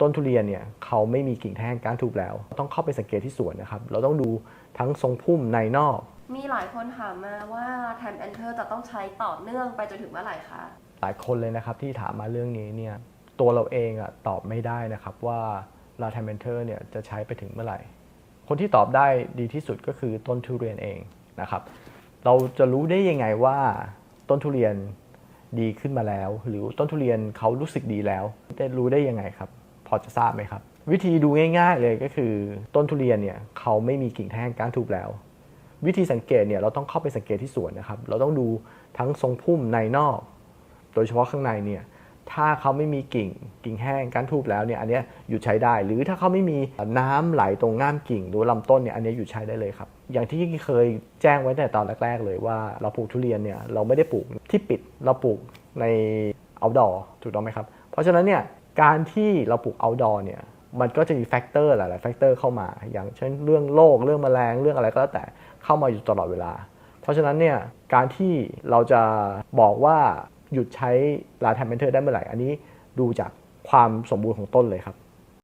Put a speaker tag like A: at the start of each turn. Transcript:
A: ต้นทุเรียนเนี่ยเขาไม่มีกิ่งแท่งก้านทูบแล้ว ต้องเข้าไปสังเกตที่สวนนะครับ เราต้องดูทั้งทรงพุ่มในนอก
B: มีหลายคนถามมาว่าแทมแอนเทอร์จะต้องใช้ต่อเนื่องไปจนถึงเมื่อไหร่คะ
A: หลายคนเลยนะครับที่ถามมาเรื่องนี้เนี่ยตัวเราเองอะตอบไม่ได้นะครับว่าลาเทมเบนเทอร์เนี่ยจะใช้ไปถึงเมื่อไหร่ คนที่ตอบได้ดีที่สุดก็คือต้นทุเรียนเองนะครับเราจะรู้ได้ยังไงว่าต้นทุเรียนดีขึ้นมาแล้ว หรือต้นทุเรียนเขารู้สึกดีแล้วได้รู้ได้ยังไงครับ พอจะทราบไหมครับ วิธีดูง่าย ๆ เลยก็คือต้นทุเรียนเนี่ยเขาไม่มีกิ่งแท่งก้านทูบแล้ว วิธีสังเกตเนี่ยเราต้องเข้าไปสังเกตที่สวนนะครับ เราต้องดูทั้งทรงพุ่มในนอก โดยเฉพาะข้างในเนี่ยถ้าเขาไม่มีกิ่งกิ่งแห้งก้านทูบแล้วเนี่ยอันนี้หยุดใช้ได้ หรือถ้าเขาไม่มีน้ำไหลตรงง่ามกิ่งหรือลำต้นเนี่ยอันนี้หยุดใช้ได้เลยครับ อย่างที่เคยแจ้งไว้แต่ตอนแรก ๆ เลยว่าเราปลูกทุเรียนเนี่ยเราไม่ได้ปลูกที่ปิดเราปลูกใน outdoor ถูกต้องไหมครับ เพราะฉะนั้นเนี่ย การที่เราปลูก outdoor เนี่ยมันก็จะมีแฟกเตอร์หลายๆแฟกเตอร์เข้ามา อย่างเช่นเรื่องโรคเรื่องแมลงเรื่องอะไรก็แล้วแต่เข้ามาอยู่ตลอดเวลา เพราะฉะนั้นเนี่ยการที่เราจะบอกว่าหยุดใช้ลาแทมเมนเทอร์ได้เมื่อไหร่ อันนี้ดูจากความสมบูรณ์ของต้นเลยครับ